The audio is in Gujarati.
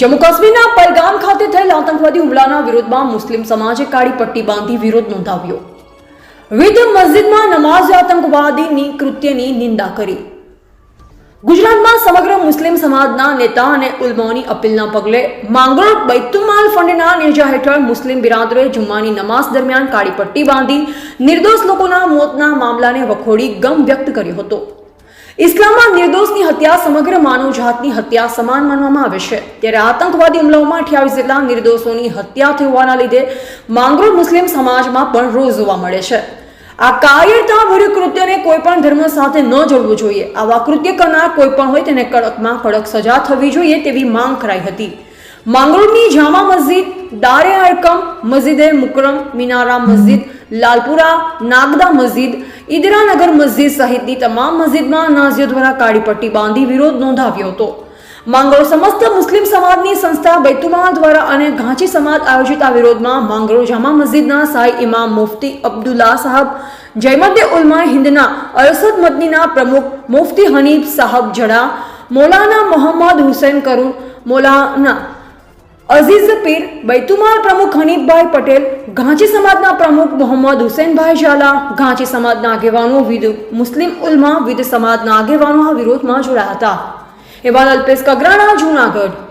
જમ્મુ કાશ્મીરના પરગામ ખાતે થયેલ આતંકવાદી હુમલાના વિરોધમાં મુસ્લિમ સમાજે કાળી પટ્ટી બાંધી વિરોધ નોંધાવ્યો. વિધ મસ્જિદમાં નમાઝ આતંકવાદીની કૃત્યની નિંદા કરી. ગુજરાતમાં સમગ્ર મુસ્લિમ સમાજના નેતા અને ઉલમાઓની અપીલના પગલે માંગરોળ બૈતુમાલ ફંડના નેજા હેઠળ મુસ્લિમ બિરાદરોએ જુમ્માની નમાઝ દરમિયાન કાળી પટ્ટી બાંધી નિર્દોષ લોકોના મોતના મામલાને વખોડી ગમ વ્યક્ત કર્યો હતો. ઇસ્લામમાં નિર્દોષની હત્યા સમગ્ર માનવજાતની હત્યા સમાન માનવામાં આવે છે. ત્યારે આતંકવાદી હુમલાઓમાં અઠ્યાવીસ જેટલા નિર્દોષોની હત્યા થઈ હોવાના લીધે માંગરોળ મુસ્લિમ સમાજમાં પણ રોજ જોવા મળે છે. આ કાયરતા ભર્યું કૃત્યને કોઈ પણ ધર્મ સાથે ન જોડવું જોઈએ. આવા કૃત્ય કરનાર કોઈ પણ હોય તેને કડકમાં કડક સજા થવી જોઈએ તેવી માંગ કરાઈ હતી. માંગરોળની જામા મસ્જિદ દારે અરકમ મસ્જિદે મુકરમ, મિનારા મસ્જિદ, લાલપુરા, નાગદા મસ્જિદ ઈદરાનગર મસ્જિદ સહિતની તમામ મસ્જિદમાં નાઝીઓ દ્વારા કાળી પટ્ટી બાંધી વિરોધ નોંધાવ્યો હતો. માંગરોળ સમસ્ત મુસ્લિમ સમાજની સંસ્થા બૈતુમાલ દ્વારા અને ઘાંચી સમાજ આયોજિત આ વિરોધમાં માંગરોળ જામા મસ્જિદના સાઈ ઇમામ મુફતી અબ્દુલ્લા સાહબ જયમદે ઉલમા હિન્દના અરસદ મદનીના પ્રમુખ મુફતી હનીફ સાહબ જડા મૌલાના મોહમ્મદ હુસૈન કરુણ મૌલાના અઝીઝ પીર, બૈતુમાલ પ્રમુખ હનીફભાઈ પટેલ, ઘાંચી સમાજના પ્રમુખ મોહમ્મદ હુસૈનભાઈ ઝાલા, ઘાંચી સમાજના આગેવાનો વિદ મુસ્લિમ ઉલમા, વિદ સમાજના આગેવાનો આ વિરોધમાં જોડાયા હતા. એવા અલ્પેશ કગરાણા, જૂનાગઢ.